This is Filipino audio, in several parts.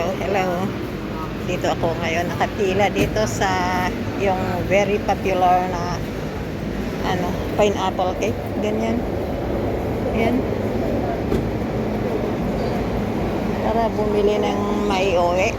hello, hello. Dito ako ngayon nakapila dito sa yung very popular na ano, pineapple cake. Ganyan. Yan. Para bumili ng maiuwi.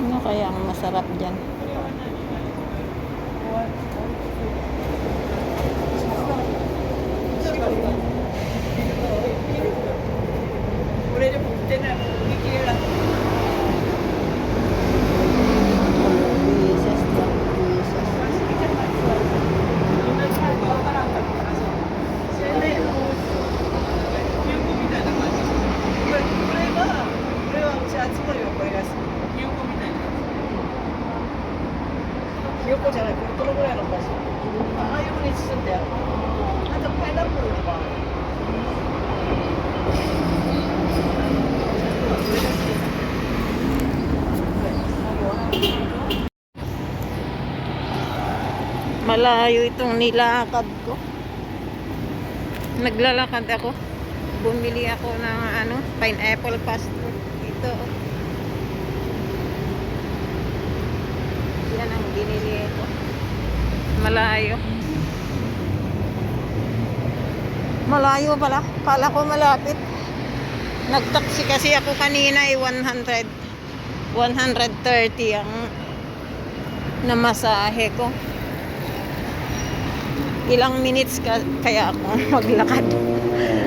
Ano kaya ang masarap dyan? Pieces, pieces. Malayo itong nilakad ko. Naglalakad ako. Bumili ako ng ano, pineapple pastry. Ito. oh. Yan ang binili ko. Malayo. Malayo pala. Kala ko malapit. Nagtaksi kasi ako kanina ay 100. 130 ang namasahe ko ilang minutes ka, kaya ako maglakad.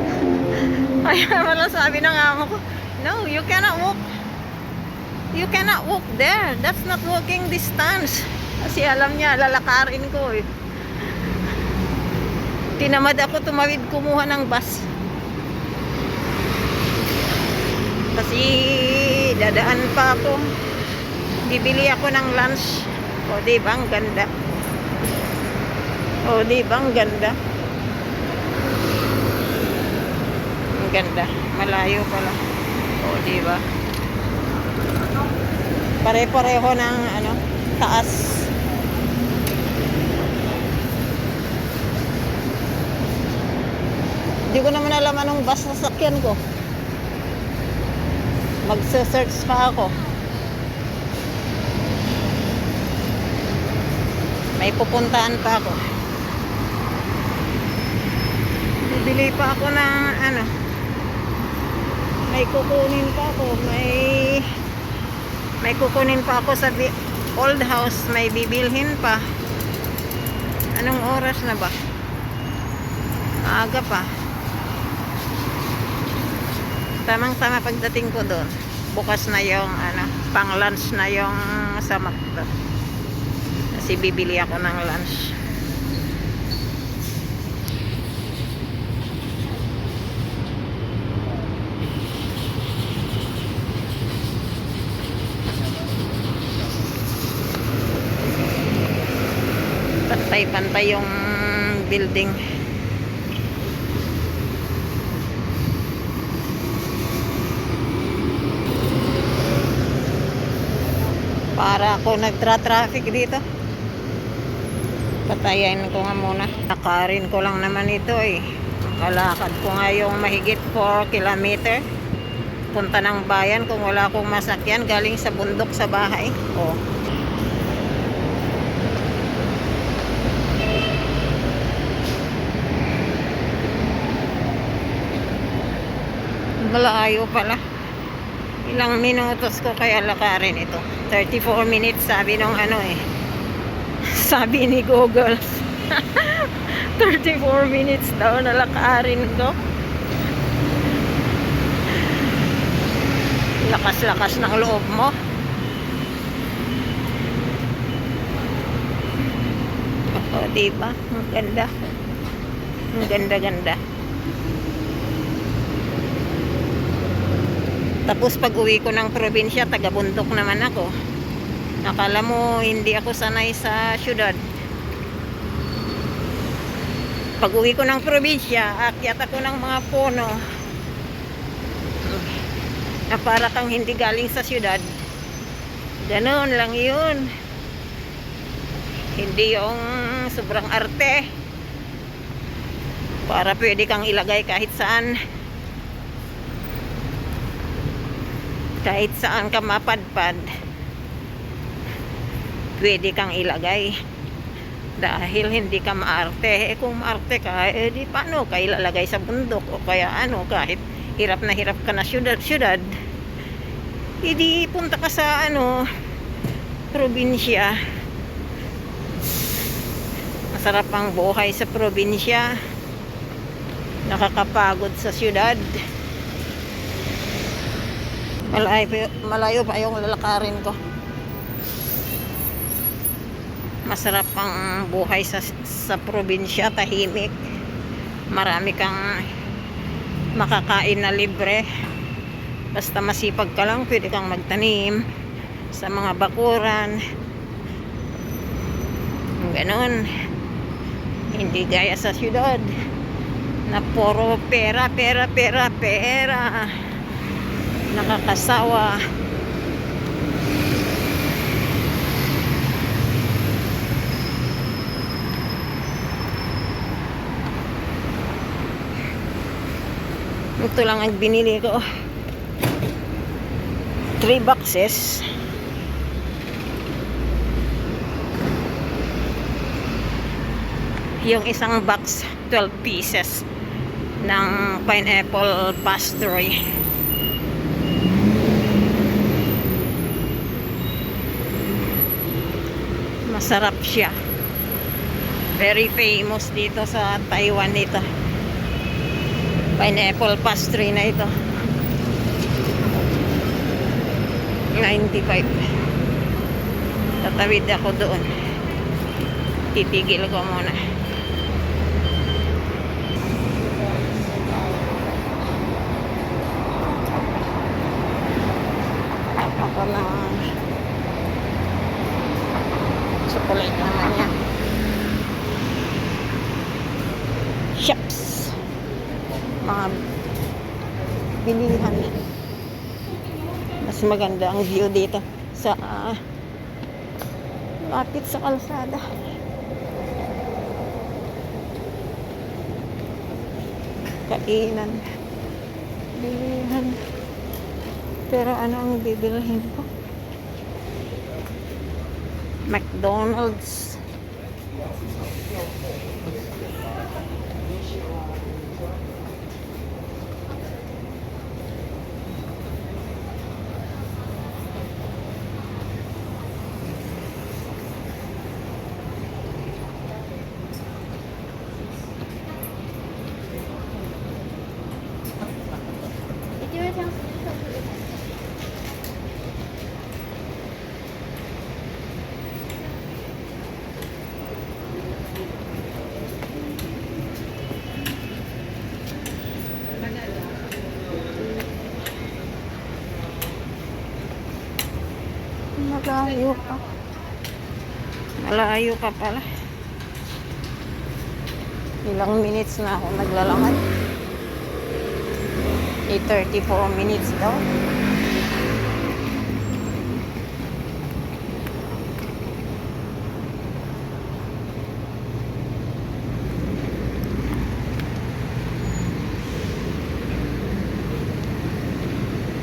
Kaya wala sabi ng amo ko, no, you cannot walk. You cannot walk there. That's not walking distance. Kasi alam niya, lalakarin ko eh. Tinamad ako tumawid kumuha ng bus. Kasi dadaan pa ako. Bibili ako ng lunch. O, di ba? Ang ganda. Oh, di ba? Ang ganda. Ang ganda. Malayo pala. Oh, di ba? Pare-pareho ng ano, taas. Hindi ko naman alam anong bus na sakyan ko. Magse-search pa ako. May pupuntahan pa ako. Bibili pa ako ng ano. May kukunin pa ako. May may kukunin pa ako sa old house. May bibilhin pa. Anong oras na ba? Aga pa. Tamang-tama pagdating ko doon. Bukas na yung ano, pang lunch na yung sa McDo. Kasi bibili ako ng lunch. Pantay-pantay yung building. Para ako nagtra-traffic dito. Patayin ko nga muna. Nakarin ko lang naman ito eh. Kalakad ko nga yung mahigit 4 kilometer. Punta ng bayan kung wala akong masakyan galing sa bundok sa bahay. Oh. Malayo pala. Ilang minutos ko kaya lakarin ito. 34 minutes sabi nung ano eh. Sabi ni Google. 34 minutes daw na lakarin ko. Lakas-lakas ng loob mo. O, diba? Ang ganda. Ang ganda-ganda. Tapos pag uwi ko ng probinsya, taga-bundok naman ako. Nakala mo, hindi ako sanay sa syudad. Pag uwi ko ng probinsya, akyat ako ng mga puno na para kang hindi galing sa syudad. Ganon lang yun. Hindi yung sobrang arte. Para pwede kang ilagay kahit saan. Kahit saan ka mapadpad. Pwede kang ilagay. Dahil hindi ka maarte. Eh kung maarte ka, eh di paano ka ilalagay sa bundok o kaya ano kahit hirap na hirap ka na syudad, syudad. Hindi punta ka sa ano probinsya. Masarap ang buhay sa probinsya. Nakakapagod sa syudad. Malayo, pa- yung lalakarin ko. Masarap ang buhay sa, sa probinsya, tahimik. Marami kang makakain na libre. Basta masipag ka lang, pwede kang magtanim sa mga bakuran. Ganon. Hindi gaya sa syudad na puro pera, pera, pera, pera. Nakakasawa. Ito lang ang binili ko. Three boxes. Yung isang box, 12 pieces ng pineapple pastry. Masarap siya. Very famous dito sa Taiwan ito pineapple pastry na ito. 95 tatawid ako doon. Titigil ko muna ako na chocolate naman yan shops mga bilihan mas maganda ang view dito sa ah, lapit sa kalsada? Kainan. Bilihan. Pero ano ang bibilhin ko? McDonald's Malayo pa. Malayo pa pala. Ilang minutes na ako naglalakad. 8.34 minutes daw.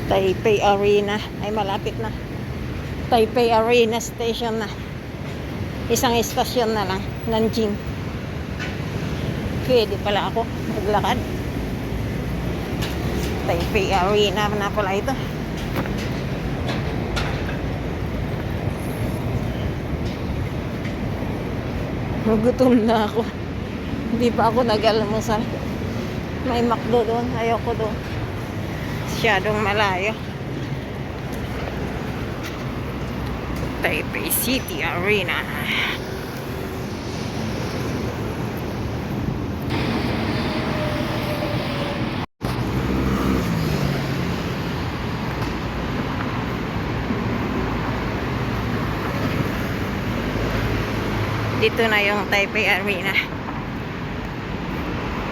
Taipei Arena. Ay, malapit na. Taipei Arena Station na. Isang estasyon na lang. Nanjing. Pwede pala ako maglakad. Taipei Arena na pala ito. Gutom na ako. Hindi pa ako nag-almusal. May McDo doon. Ayoko doon. Masyadong malayo. Taipei City Arena. Dito na yung Taipei Arena.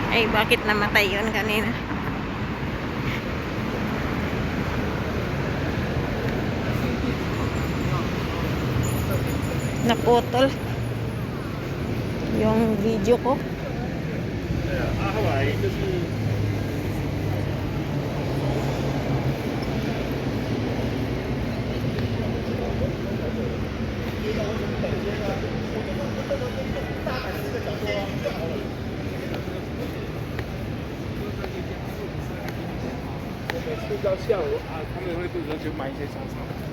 Ay, bakit namatay yun kanina? Naputol. Yung video ko. 对啊，啊后来就是每次到下午啊，他们会负责去买一些香肠。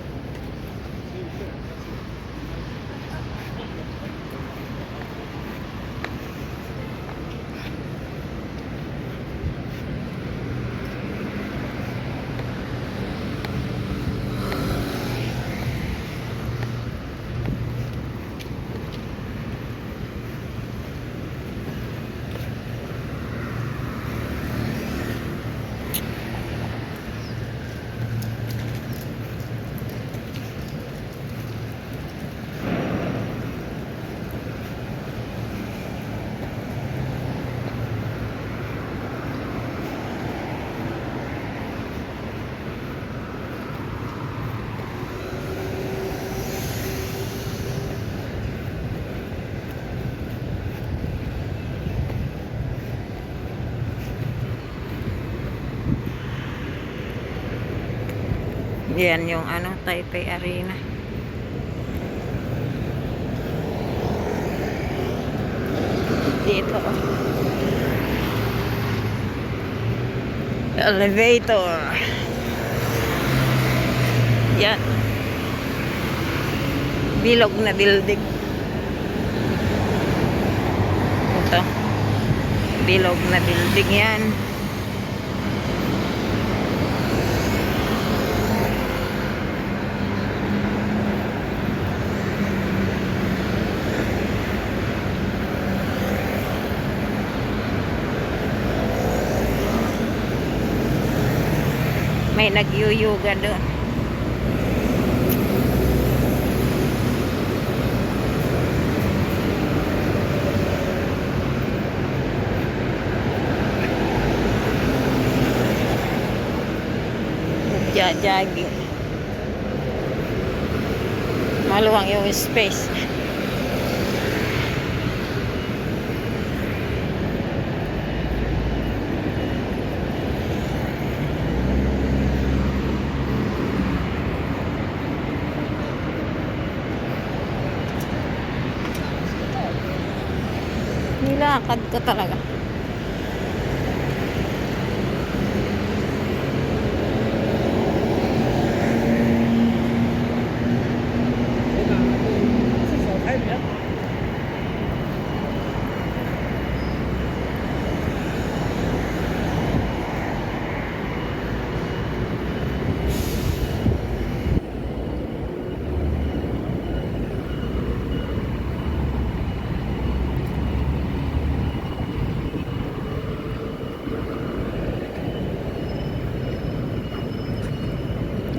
Yan yung ano, Taipei Arena. Dito. Elevator. Yan. Bilog na building. Ito. Bilog na building yan. May nagyuyuga doon. Nagja-jogging. Maluwang yung space. Nilakad ko talaga.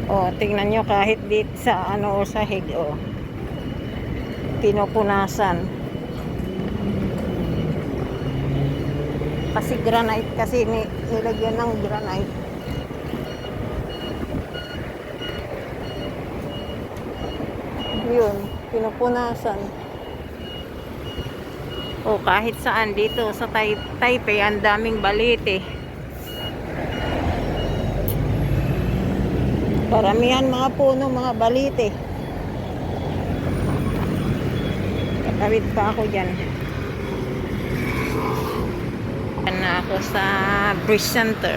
Oh, tingnan nyo kahit dito sa ano o sa hig oh. Pinupunasan. Kasi granite kasi ni, nilagyan ng granite. Yun, pinupunasan. Oh, kahit saan dito sa Tai Taipei, ang daming balite. Paramihan mga puno, mga balite. Katawid pa ako dyan. Yan na ako sa Bridge Center.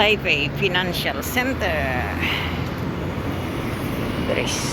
Taipei Financial Center. Bridge.